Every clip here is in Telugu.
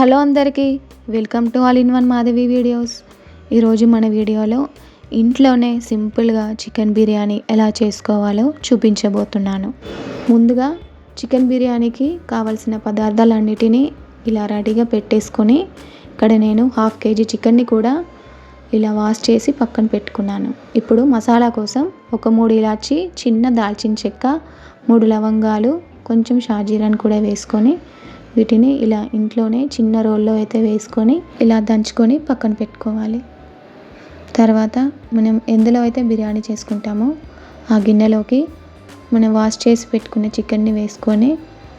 హలో అందరికీ welcome to all in one Madhavi videos. ఈరోజు మన వీడియోలో ఇంట్లోనే సింపుల్గా చికెన్ బిర్యానీ ఎలా చేసుకోవాలో చూపించబోతున్నాను. ముందుగా చికెన్ బిర్యానీకి కావలసిన పదార్థాలన్నిటినీ ఇలా రెడీగా పెట్టేసుకొని ఇక్కడ నేను హాఫ్ కేజీ చికెన్ని కూడా ఇలా వాష్ చేసి పక్కన పెట్టుకున్నాను. ఇప్పుడు మసాలా కోసం ఒక మూడు ఇలాచి చిన్న దాల్చిన చెక్క మూడు లవంగాలు కొంచెం షాజీరాని కూడా వేసుకొని వీటిని ఇలా ఇంట్లోనే చిన్న రోల్లో అయితే వేసుకొని ఇలా దంచుకొని పక్కన పెట్టుకోవాలి. తర్వాత మనం ఎందులో అయితే బిర్యానీ చేసుకుంటామో ఆ గిన్నెలోకి మనం వాష్ చేసి పెట్టుకున్న చికెన్ని వేసుకొని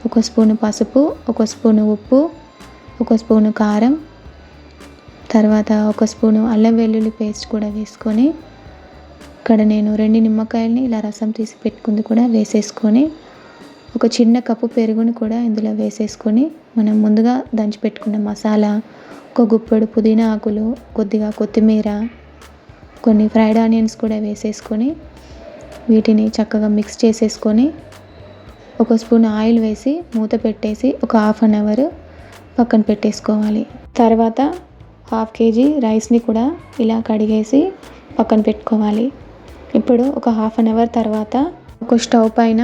ఒక స్పూను పసుపు ఒక స్పూను ఉప్పు ఒక స్పూను కారం తర్వాత ఒక స్పూను అల్లం వెల్లుల్లి పేస్ట్ కూడా వేసుకొని ఇక్కడ నేను రెండు నిమ్మకాయలని ఇలా రసం తీసి పెట్టుకుంది కూడా వేసేసుకొని ఒక చిన్న కప్పు పెరుగుని కూడా ఇందులో వేసేసుకొని మనం ముందుగా దంచి పెట్టుకున్న మసాలా ఒక గుప్పెడు పుదీనా ఆకులు కొద్దిగా కొత్తిమీర కొన్ని ఫ్రైడ్ ఆనియన్స్ కూడా వేసేసుకొని వీటిని చక్కగా మిక్స్ చేసేసుకొని ఒక స్పూన్ ఆయిల్ వేసి మూత పెట్టేసి ఒక హాఫ్ అన్ అవర్ పక్కన పెట్టేసుకోవాలి. తర్వాత హాఫ్ కేజీ రైస్ని కూడా ఇలా కడిగేసి పక్కన పెట్టుకోవాలి. ఇప్పుడు ఒక హాఫ్ అన్ అవర్ తర్వాత ఒక స్టవ్ పైన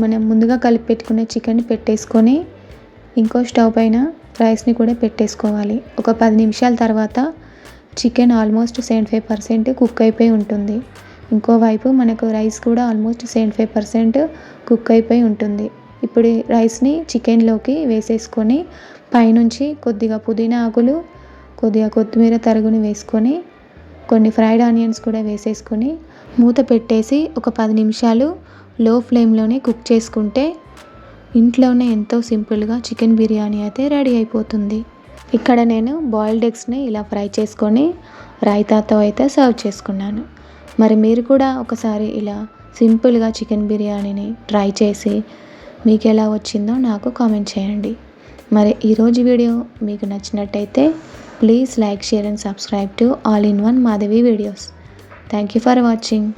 మనం ముందుగా కలిపి పెట్టుకునే చికెన్ పెట్టేసుకొని ఇంకో స్టవ్ పైన రైస్ని కూడా పెట్టేసుకోవాలి. ఒక పది నిమిషాల తర్వాత chicken almost seventy five percent cook అయిపోయి ఉంటుంది. ఇంకోవైపు మనకు రైస్ కూడా almost seventy five percent cook అయిపోయి ఉంటుంది. ఇప్పుడు రైస్ని చికెన్లోకి వేసేసుకొని పైనుంచి కొద్దిగా పుదీనా ఆకులు కొద్దిగా కొత్తిమీర తరుగుని వేసుకొని కొన్ని ఫ్రైడ్ ఆనియన్స్ కూడా వేసేసుకొని మూత పెట్టేసి ఒక పది నిమిషాలు లో ఫ్లేమ్లోనే కుక్ చేసుకుంటే ఇంట్లోనే ఎంతో సింపుల్గా చికెన్ బిర్యానీ అయితే రెడీ అయిపోతుంది. ఇక్కడ నేను బాయిల్డ్ ఎగ్స్ని ఇలా ఫ్రై చేసుకొని రాయితాతో అయితే సర్వ్ చేసుకున్నాను. మరి మీరు కూడా ఒకసారి ఇలా సింపుల్గా చికెన్ బిర్యానీని ట్రై చేసి మీకు ఎలా వచ్చిందో నాకు కామెంట్ చేయండి. మరి ఈరోజు వీడియో మీకు నచ్చినట్టయితే please like share and subscribe to all in one Madhavi videos. Thank you for watching.